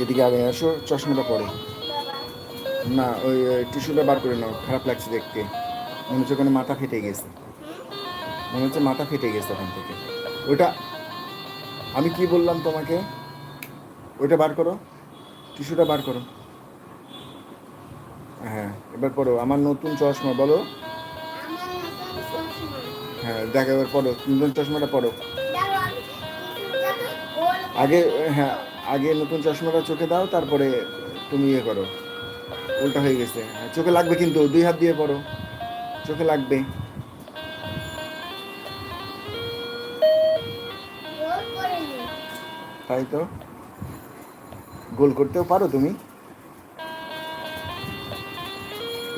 এদিকে আগে আসো, চশমাটা পরে। না, ওই টিস্যুটা বার করে নাও, খারাপ লাগছে দেখতে। মনে হচ্ছে ওখানে মাথা ফেটে গেছে। মনে হচ্ছে মাথা ফেটে গেছে ওখান থেকে। ওটা আমি কি বললাম তোমাকে? ওইটা বার করো। টিস্যুটা বার করো। হ্যাঁ এবার পড়ো আমার নতুন চশমা, বলো। হ্যাঁ দেখো, এবার পড়ো নতুন চশমাটা পড়ো আগে হ্যাঁ আগে নতুন চশমাটা চোখে দাও তারপরে তুমি ইয়ে করো। উল্টা হয়ে গেছে। হ্যাঁ, চোখে লাগবে কিন্তু দুই হাত দিয়ে পড়ো। চোখে লাগবে। তাই তো? গোল করতেও পারো তুমি?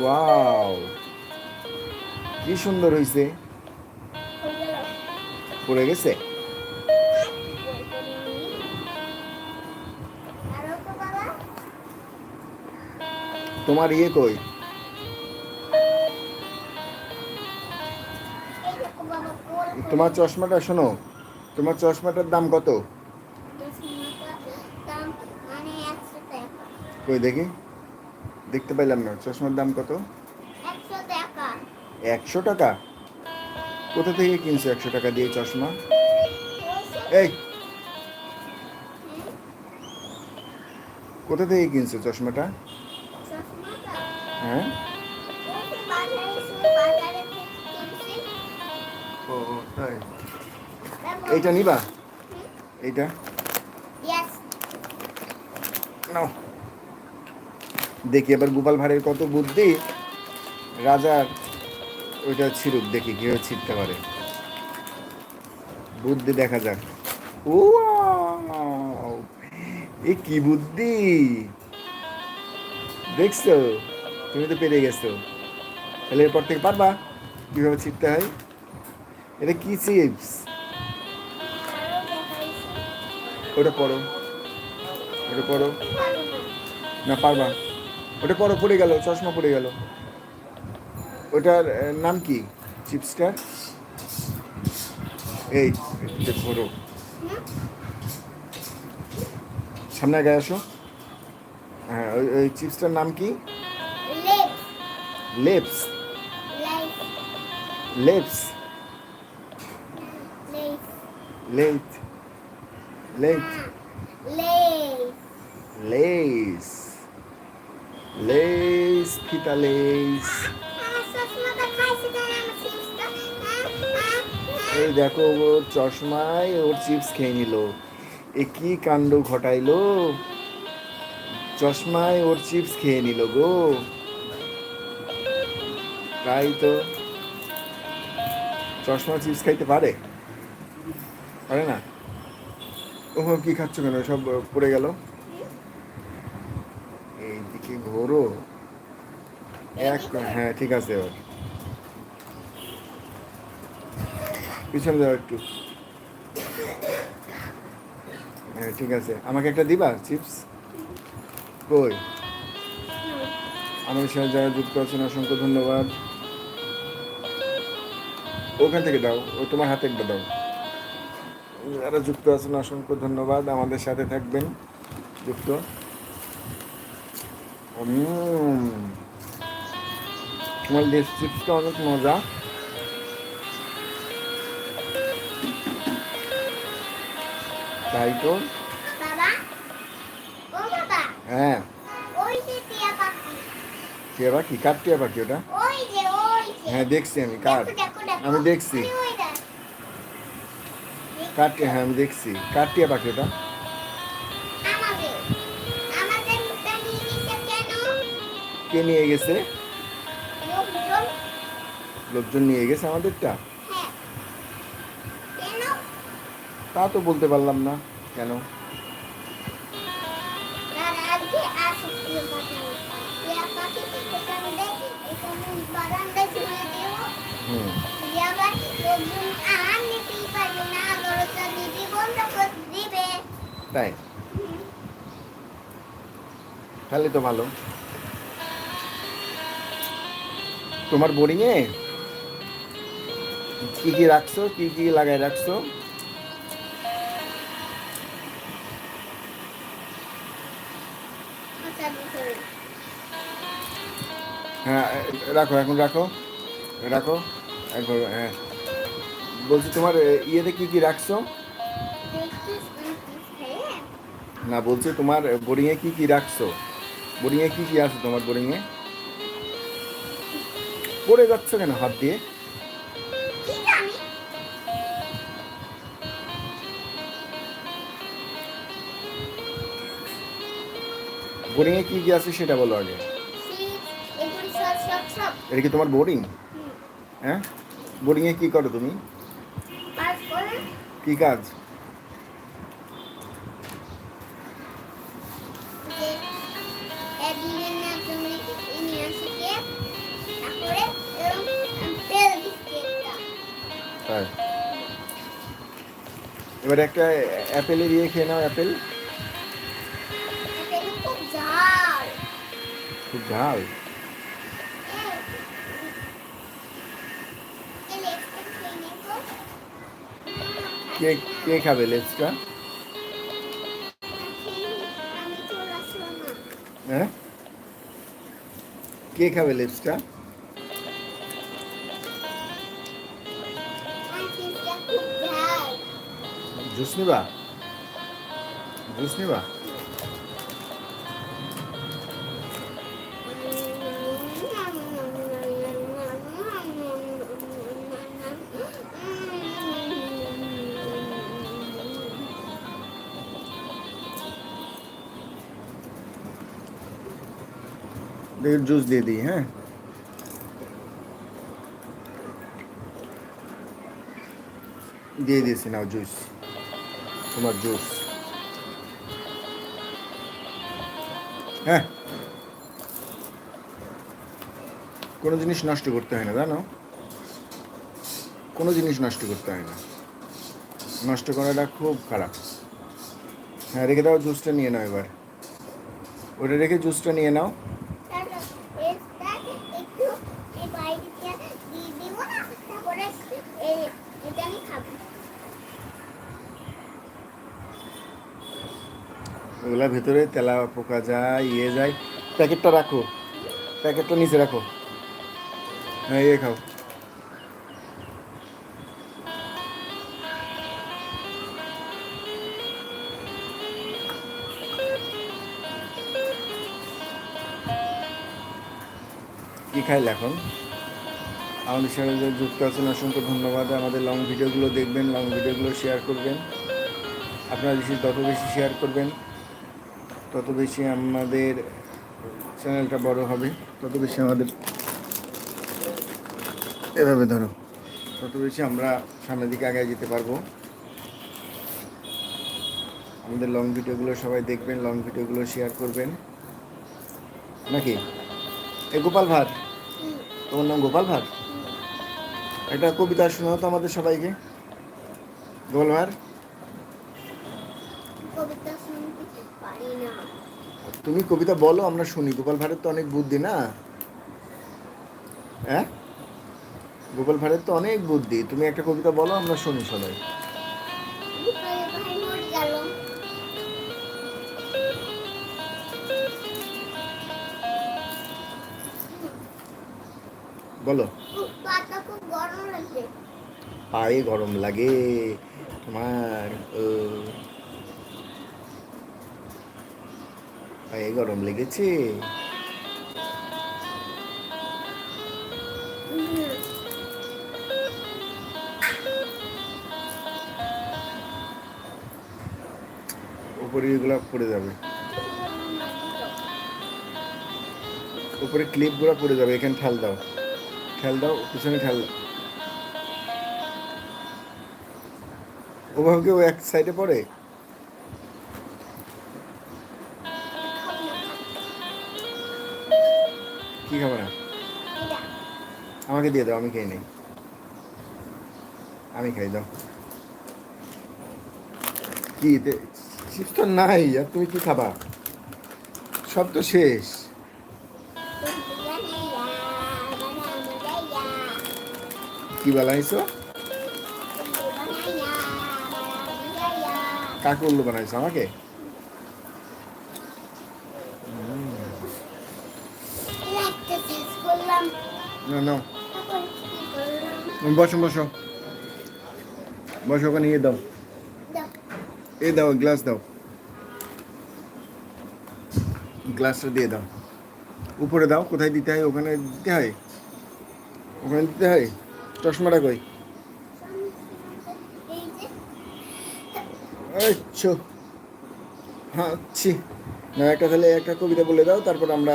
ওয়াও! কি সুন্দর হয়েছে পড়ে গেছে? তোমার ইয়ে কই? তোমার চশমাটা শোনো, তোমার চশমাটার দাম কত? কই দেখি, দেখতে পাইলাম না, চশমার দাম কত? একশো টাকা। কোথা থেকে কিনছো একশো টাকা দিয়ে চশমা? এই! কোথা থেকে কিনছো চশমাটা? হ্যাঁ? ও তাই। এইটা নিবা? এইটা? নাও। দেখি এবার গোপাল ভাঁড়ের কত বুদ্ধি। রাজার ওইটা ছিড়ুক দেখি কীভাবে ছিটতে পারে। বুদ্ধি দেখা যাক। ও এ কি বুদ্ধি! দেখছ? তুমি তো পেরে গেছো। তাহলে এরপর থেকে পারবা। কীভাবে ছিটতে হয়? এটা কী চিপস? ওটা পড়ো। ওটা পড়ো। না, পারবা। ওটা পরো পড়ে গেল, চশমা পড়ে গেল। ওটার নাম কি চিপসটার এই ধরো সামনে আগে আসো। হ্যাঁ ওই চিপসটার নাম কি? লেপস লেট লেট লেপস লেস লেস ফিতা চিপসটা এই দেখো ওর চশমায় ওর চিপস খেয়ে নিল। এ কি কাণ্ড ঘটাইলো? চশমায় ওর চিপস খেয়ে নিল গো। তাই তো চশমা চিপস খাইতে পারে? পারে না? ও কি খাচ্ছ কেন? সব পড়ে গেল? এইদিকে ঘোরো। এক হ্যাঁ ঠিক আছে। ওর পিছনে যাও একটু। হ্যাঁ ঠিক আছে। আমাকে একটা দিবা, চিপস? কই? আমাদের সাথে যারা যুক্ত আছেন, অসংখ্য ধন্যবাদ। ওখান থেকে দাও ও তোমার হাতে একটা দাও। যারা যুক্ত আছেন অসংখ্য ধন্যবাদ। আমাদের সাথে থাকবেন যুক্ত। তোমার লেস চিপসটা অনেক মজা। তাই তো? হ্যাঁ। ওই টিয়া পাখি। টিয়া পাখি? কার টিয়া পাখি ওটা? ওই ওই হ্যাঁ দেখছি আমি কার? দেখো। আমি দেখছি। ওই ওই দেখ। কার টিয়া হ্যাঁ আমি দেখছি। কার টিয়া পাখি ওটা আমাদের আমাদের মুখটা নিয়ে নিচ্ছে কেন কে নিয়ে গেছে? লোকজন নিয়ে গেছে আমাদেরটা? তা তো বলতে পারলাম না। কেন? হুম। তাই? তাহলে তো ভালো। তোমার বোরিংয়ে কি কি রাখছো? কি কি লাগাই রাখছো? হ্যাঁ রাখো, এখন রাখো। রাখো, একবার হ্যাঁ। বলছি তোমার ইয়েতে কি কি রাখছো? না বলছি তোমার বোরিংয়ে কি কি রাখছো? বোরিংয়ে কি কি আছে তোমার বোরিংয়ে? পড়ে যাচ্ছ কেন হাত দিয়ে? বোরিংয়ে কি কি আছে সেটা বলো আগে। এটা কি তোমার বোরিং। হ্যাঁ? বোরিংয়ে কি করো তুমি কাজ করে কি কাজ যে একদিনের না তুমি ইউনিভার্সিটি তারপরে এরকম তেল দিচ্ছে একটা তাই এবার একটা অ্যাপেলের ইয়ে খেয়ে নাও অ্যাপেল তেল খুব ঝাল খুব ঝাল কে কে খাবে লেজটা? হ্যাঁ? কে খাবে লেজটা? জুস নিবা? জুস দিয়ে দিই হ্যাঁ? দিয়ে দিয়েছি নাও জুস তোমার জুস হ্যাঁ? কোনো জিনিস নষ্ট করতে হয় না, জানো? কোনো জিনিস নষ্ট করতে হয় না। নষ্ট করাটা খুব খারাপ। হ্যাঁ রেখে দাও জুসটা নিয়ে নাও এবার। ওটা রেখে জুসটা নিয়ে নাও একটু এই বাইরে দিয়ে দিব না তারপরে এই- এটা আমি খাব ওগুলা ভেতরে তেলা পোকা যায় ইয়ে যায়। প্যাকেটটা রাখো। প্যাকেটটা নিচে রাখো। হ্যাঁ ইয়ে খাও। কি খাইলে এখন? আমাদের সাথে যুক্ত আছেন, অসংখ্য ধন্যবাদ। আমাদের লং ভিডিওগুলো দেখবেন লং ভিডিওগুলো শেয়ার করবেন। আপনারা বেশি তত বেশি শেয়ার করবেন। তত বেশি আমাদের চ্যানেলটা বড় হবে, তত বেশি আমাদের এভাবে ধরো, তত বেশি আমরা সামনের দিকে আগে যেতে পারব। আমাদের লং ভিডিওগুলো সবাই দেখবেন লং ভিডিওগুলো শেয়ার করবেন। নাকি? এ গোপাল ভাট তোমার নাম গোপাল ভাট একটা কবিতা শোনাও তো আমাদের সবাইকে। গোপাল ভাট কবিতা শুনতে পারি না তুমি কবিতা বলো, আমরা শুনি। গোপাল ভাঁড়ের তো অনেক বুদ্ধি না? হ্যাঁ? গোপাল ভাঁড়ের তো অনেক বুদ্ধি। তুমি একটা কবিতা বলো, আমরা শুনি সবাই। বলো। পায়ে গরম লাগে তোমার ও পায়ে গরম লেগেছে। উপরে এগুলো পড়ে যাবে। উপরে ক্লিপগুলো পড়ে যাবে, এখানে ঠেল দাও। ঠেল দাও, পিছনে ঠেল দাও। ওভাবে কেউ এক সাইডে পড়ে? আমাকে দিয়ে দাও আমি খেয়ে নেই। আমি খাই দাও। কি চিপস তো নাই আর তুমি কি খাবা? সব তো শেষ। কি বানাইছো? কাকে উল্লু বানাইছো আমাকে? না না। বসো বসো। বসো ওখানে ইয়ে দাও। এ দাও গ্লাস দাও। গ্লাসটা দিয়ে দাও। উপরে দাও কোথায় দিতে হয়? ওখানে দিতে হয়? ওখানে দিতে হয়? চশমাটা কই? আচ্ছা হ্যাঁ ছি। না একটা তাহলে একটা কবিতা বলে দাও তারপর আমরা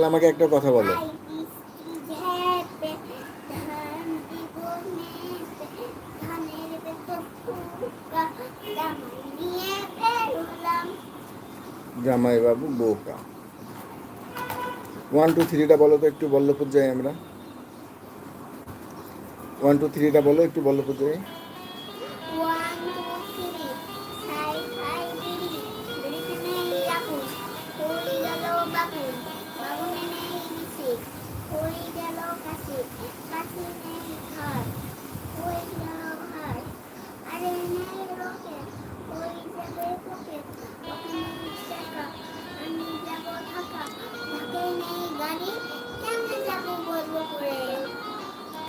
তাহলে আমাকে একটা কথা বলো। আই বৃষ্টি ঝেপে ধান দিব মেপে ধানের ভেতর ফুকা জামাই নিয়ে বেরোলাম জামাই বাবু বোকা ওয়ান টু থ্রিটা বলো তো একটু বল্লভপুর যাই আমরা। ওয়ান টু থ্রিটা বলো একটু বল্লভপুর যাই।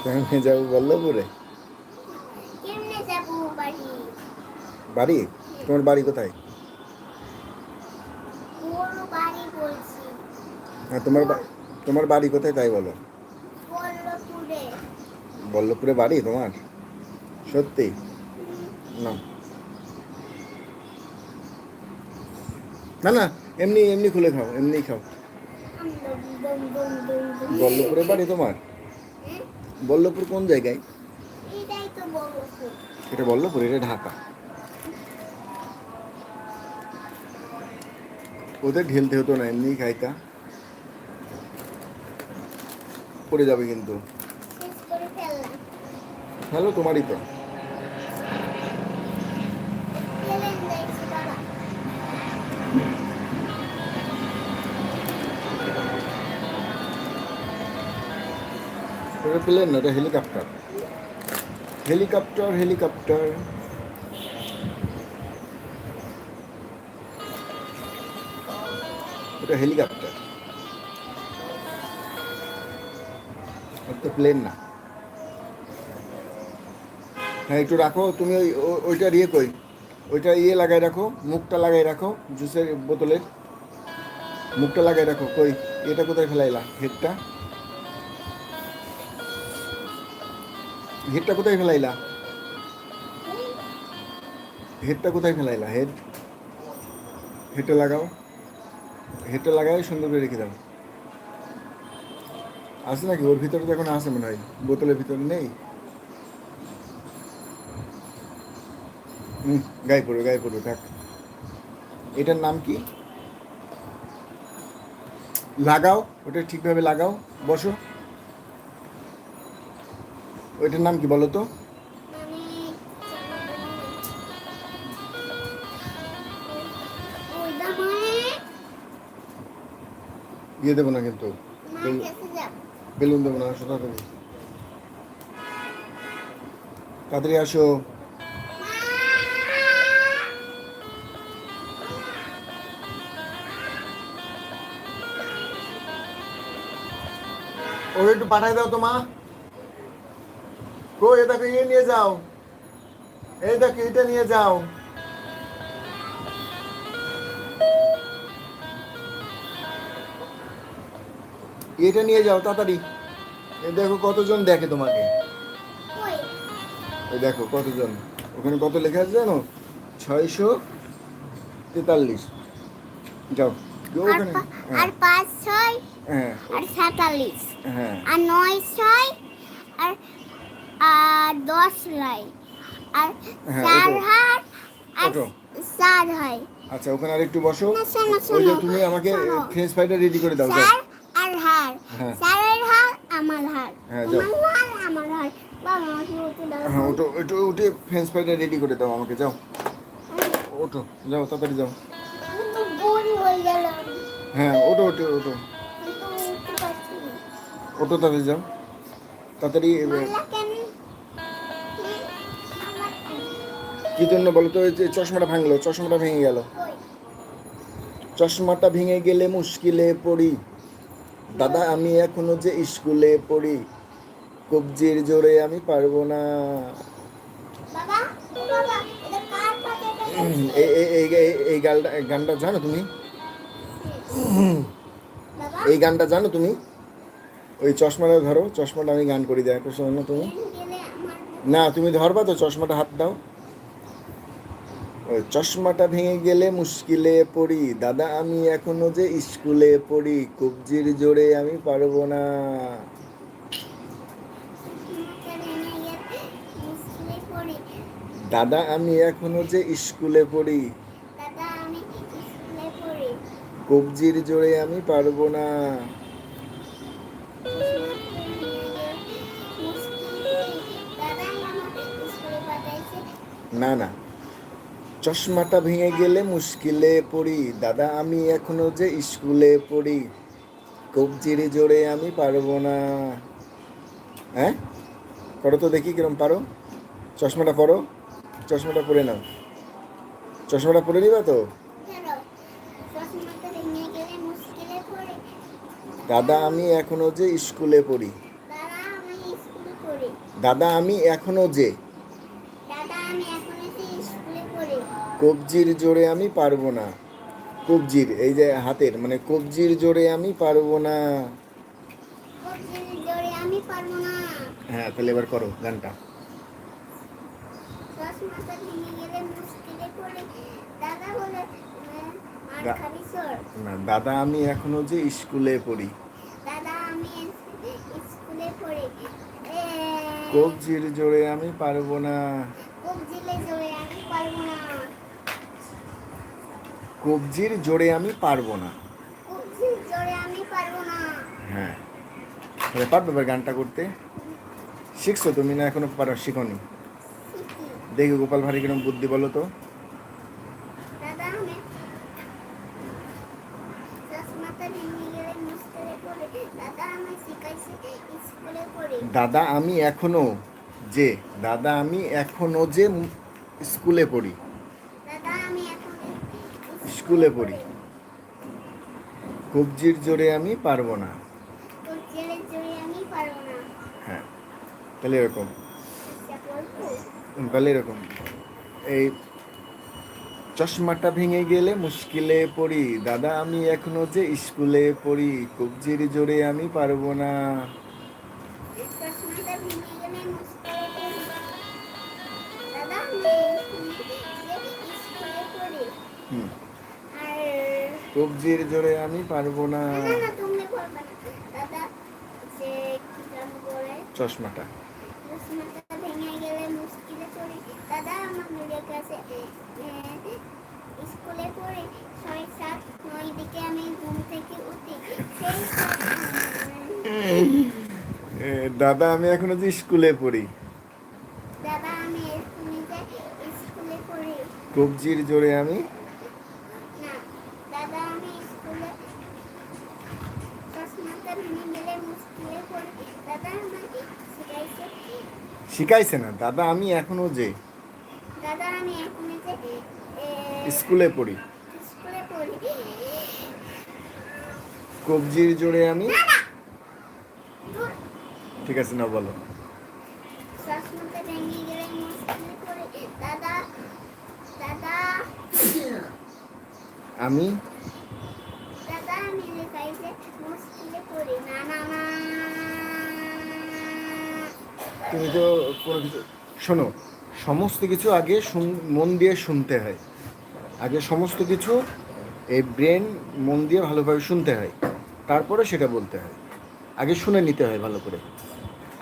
কেমনে যাব বল্লভপুরে বাড়ি? তোমার বাড়ি কোথায়? হ্যাঁ তোমার তোমার বাড়ি কোথায় তাই বলো। বল্লপুরে বল্লভপুরে বাড়ি তোমার? সত্যি? না। না না এমনি এমনি খুলে খাও এমনি খাও। বল্লভপুরে বাড়ি তোমার? বল্লভপুর কোন জায়গায়? এটা বল্লভপুর এটা ঢাকা। ওদের ঢেলতে হতো না এমনি খাইতা। পড়ে যাবে কিন্তু। হ্যালো তোমারই তো। ওটা প্লেন না ওটা হেলিকপ্টার। Helicopter helicopter. ওটা হেলিকপ্টার। ওটা প্লেন না। হ্যাঁ একটু রাখো, তুমি ওই ওইটার ইয়ে কই, ওইটা ইয়ে লাগাই রাখো, মুখটা লাগাই রাখো, জুসের বোতলের। মুখটা লাগাই রাখো, কই, এটা কোথায় ফেলাইলা হেডটা হেডটা কোথায় ফেলাইলা? হেডটা কোথায় ফেলাইলা? হেড? হেডটা লাগাও। হেডটা লাগাই সুন্দর করে রেখে দাও। আছে নাকি? ওর ভিতরে তো এখন আছে মনে হয়। বোতলের ভিতরে নেই? হুম, গায়ে পড়বে গায়ে পড়বে থাক। এটার নাম কি? লাগাও, ওটা ঠিকভাবে লাগাও। বসো। ওইটার নাম কি বলো তো? ইয়ে দেবো না কিন্তু। বেলুন দেবো না আসো তাড়াতাড়ি আসো। ও একটু পাঠাই দাও তো মা। কো এ দেখো ইয়ে নিয়ে যাও। এই দেখো এটা নিয়ে যাও। এটা নিয়ে যাও তাড়াতাড়ি। এই দেখো কতজন দেখে তোমাকে? এই দেখো কতজন? ওখানে কত লেখা আছে জানো? ছয়শো তেতাল্লিশ। যাও যাও ওখানে। হ্যাঁ, আর পাঁচ ছয় হ্যাঁ। আর সাতাল্লিশ। হ্যাঁ। আর নয় ছয় আর আর দশ লাই। আর হ্যাঁ, চার ওঠো। হাত আর ওঠো। চার হয় আচ্ছা ওখানে আর একটু বসো। না, শোনো, ওই যে শোনো, তুমি আমাকে শোনো। ফ্রেঞ্চ ফ্রাইটা রেডি করে দাও যাও। চার আর হার। হ্যাঁ। চারের হার আমার হার। হ্যাঁ, যাও। তোমার হার আমার হার। বাবা আমাকে উঠে দাও হ্যাঁ ওটো ওটো উঠে ফ্রেঞ্চ ফ্রাইটা রেডি করে দাও আমাকে যাও। ওটো যাও তাড়াতাড়ি যাও। আমি তো বুড়ি হয়ে গেলাম হ্যাঁ ওটো ওটো ওটো আমি তো উঠতে পারছি না। ওটো তাড়াতাড়ি যাও। তাড়াতাড়ি এ, কি জন্য বলো তো? ওই যে চশমাটা ভাঙলো চশমাটা ভেঙে গেল। চশমাটা ভেঙে গেলে মুশকিলে পড়ি। দাদা আমি এখনও যে স্কুলে পড়ি কবজির জোরে আমি পারব না। এই গানটা গানটা জানো তুমি? এই গানটা জানো তুমি? ওই চশমাটা ধরো চশমাটা আমি গান করি দেয় শোনো তুমি। না তুমি ধরবা তো চশমাটা হাত দাও। চশমাটা ভেঙে গেলে মুশকিলে পড়ি। দাদা, আমি এখনও যে স্কুলে পড়ি, কবজির জোরে আমি পারব না। দাদা, আমি এখনও যে স্কুলে পড়ি। কবজির জোরে আমি পারব না। না না। চশমাটা ভেঙে গেলে মুশকিলে পড়ি। দাদা আমি এখনও যে স্কুলে পড়ি কবজির জোরে আমি পারব না। হ্যাঁ? করো তো দেখি কিরম পারো। চশমাটা পরো চশমাটা পরে নাও। চশমাটা পরে নিবা তো? দাদা আমি এখনও যে স্কুলে পড়ি। দাদা আমি এখনও যে কবজির জোরে আমি পারব না। কবজির এই যে হাতের মানে কবজির জোরে আমি পারব না। হ্যাঁ তাহলে এবার করো গানটা। সর না দাদা আমি এখনও যে স্কুলে পড়ি। কবজির জোরে আমি পারব না। কবজিলে জোরে আমি পারব না। কবজির জোরে আমি পারব না। কবজির জোরে আমি পারব না। হ্যাঁ। তাহলে পারবে এবার গানটা করতে? শিখছো তুমি না এখনও পারো? শিখনি। শিখি। দেখি গোপাল ভারী কিরম বুদ্ধি বলো তো। দাদা আমি এখনও যে দাদা আমি এখনও যে স্কুলে পড়ি। স্কুলে পড়ি। কবজির জোরে আমি পারব না। হ্যাঁ তাহলে এরকম। আচ্ছা তাহলে এরকম। এই চশমাটা ভেঙে গেলে মুশকিলে পড়ি। দাদা আমি এখনও যে স্কুলে পড়ি কবজির জোরে আমি পারব না। হুম। কবজির জোরে আমি পারব না। চশমাটা। দাদা আমার মেয়ের কাছে স্কুলে পড়ে ছয় সাত নয় দিকে আমি ঘুম থেকে উঠি। দাদা আমি এখনও যে স্কুলে পড়ি। দাদা আমি স্কুলে পড়ি। কবজির জোরে আমি না দাদা আমি স্কুলে চশমাটা ভেঙে গেলে মুশকিলে পড়ি দাদা আমাকে শিখাইছে শিখাইছে না? দাদা আমি এখনও যে দাদা আমি এখন যে স্কুলে পড়ি। স্কুলে পড়ি। কবজির জোরে আমি ঠিক আছে না বলো। আমি দাদা আমি লেখাইছে মুশকিলে পড়ি। না না না। তুমি তো কোনো কিছু শোনো, সমস্ত কিছু আগে মন দিয়ে শুনতে হয়। আগে সমস্ত কিছু এই ব্রেন মন দিয়ে ভালোভাবে শুনতে হয়। তারপরে সেটা বলতে হয়। আগে শুনে নিতে হয় ভালো করে।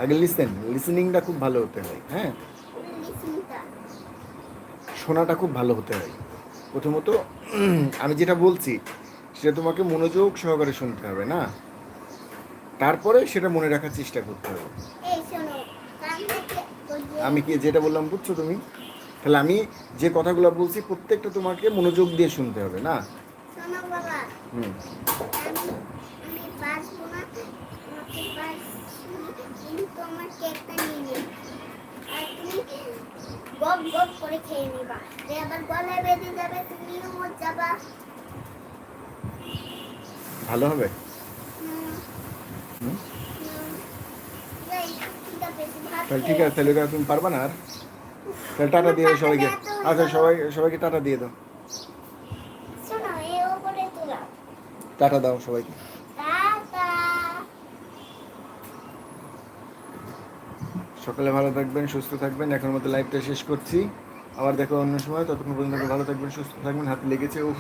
আগে লিসেন লিসেনিংটা খুব ভালো হতে হয় হ্যাঁ? শোনাটা খুব ভালো হতে হয়। প্রথমত, আমি যেটা বলছি, সেটা তোমাকে মনোযোগ সহকারে শুনতে হবে, না? তারপরে সেটা মনে রাখার চেষ্টা করতে হবে। আমি কি যেটা বললাম বুঝছ তুমি? তাহলে আমি যে কথাগুলো বলছি প্রত্যেকটা তোমাকে মনোযোগ দিয়ে শুনতে হবে না? হুম। গপ গপ করে খেয়ে নিবা। গলায় বেঁধে যাবে তুমিও মর যাবা। ভালো হবে? তাহলে ঠিক আছে তাহলে তুমি পারবা না আর? তাহলে টাটা দিয়ে সবাইকে। আচ্ছা সবাই সবাইকে টাটা দিয়ে দাও। টাটা দাও সবাইকে। সকালে ভালো থাকবেন সুস্থ থাকবেন। এখন মতো লাইভটা শেষ করছি। আবার দেখো অন্য সময়। ততক্ষণ পর্যন্ত ভালো থাকবেন সুস্থ থাকবেন। হাতে লেগেছে উফ।